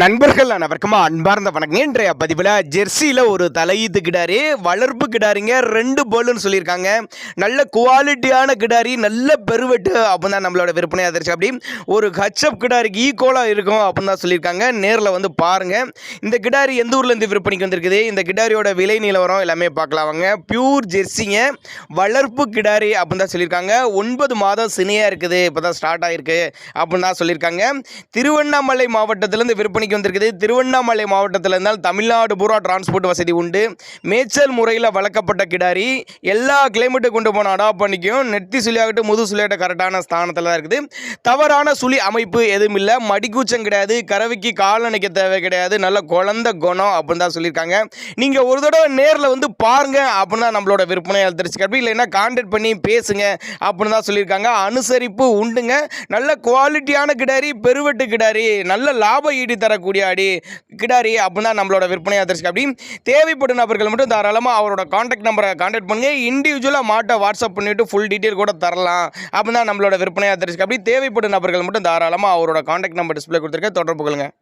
நண்பர்கள் அனைவருக்கும் அன்பார்ந்த வணக்கம். இன்றைய பதிவில் ஜெர்சியில் ஒரு தலையீத்து கிடாரி வளர்ப்பு கிடாரிங்க ரெண்டு பேர்லுன்னு சொல்லியிருக்காங்க. நல்ல குவாலிட்டியான கிடாரி நல்ல பெருவெட்டு அப்படின்னு தான் நம்மளோட விற்பனை அதிர்ச்சி. அப்படி ஒரு ஹச்சப் கிடாரிக்கு ஈக்குவலாக இருக்கும் அப்படின்னு தான் சொல்லியிருக்காங்க. நேரில் வந்து பாருங்கள் இந்த கிடாரி எந்த ஊர்லேருந்து விற்பனைக்கு வந்திருக்குது? இந்த கிடாரியோட விலை நிலவரம் எல்லாமே பார்க்கலாம் வாங்க. பியூர் ஜெர்சிங்க வளர்ப்பு கிடாரி அப்படின்னு தான் சொல்லியிருக்காங்க. ஒன்பது மாதம் சினையாக இருக்குது. இப்போ தான் ஸ்டார்ட் ஆகிருக்கு அப்படின்னு தான் சொல்லியிருக்காங்க. திருவண்ணாமலை மாவட்டத்திலேருந்து விற்பனைக்கு வந்திருக்குது. திருவண்ணாமலை மாவட்டத்தில் இருந்தால் தமிழ்நாடு பூரா டிரான்ஸ்போர்ட் வசதி உண்டு. மேய்ச்சல் முறையில் வளர்க்கப்பட்ட கிடாரி. எல்லா கிளைமேட்டு கொண்டு போன அடாப்ட் பண்ணிக்கும். நெத்தி சுழியாகட்டும் முது சுழியாகட்டும் கரெக்டான ஸ்தானத்தில் தான் இருக்குது. தவறான சுழி அமைப்பு எதுவும் இல்லை. மடிக்கூச்சம் கிடையாது. கறவைக்கு கால் அணைக்க தேவை கிடையாது. நல்ல குழந்த குணம் அப்படின்னு தான் சொல்லியிருக்காங்க. நீங்கள் ஒரு தடவை நேரில் வந்து பாருங்க அப்படின்னு தான் நம்மளோட விற்பனை தெரிஞ்சுக்க இல்லைன்னா கான்டாக்ட் பண்ணி பேசுங்க அப்படின்னு தான் சொல்லியிருக்காங்க. அனுசரிப்பு உண்டுங்க. நல்ல குவாலிட்டியான கிடாரி பெருவெட்டு கிடாரி நல்ல லாபம் ஈடு தரக்கூடிய அடி கிடாரி அப்படின்னு தான் நம்மளோட விற்பனை தெரிஞ்சுக்க அப்படி தேவைப்படும் நபர்கள் மட்டும் தாராளமாக அவரோட காண்டாக்ட் நம்பரை காண்டாக்ட் பண்ணுங்க. இண்டிவிஜுவலாக மாட்டை வாட்ஸ்அப் பண்ணிவிட்டு ஃபுல் டீட்டெயில் கூட தரலாம். அப்படின்னு தான் நம்மளோட விற்பனையாக தெரிஞ்சுக்க அப்படி தேவைப்படும் நபர்கள் மட்டும் தாராளமாக அவரோட காண்டாக்ட் நம்பர் டிஸ்பிளே கொடுத்துருக்க தொடர்பு கொள்ளுங்கள்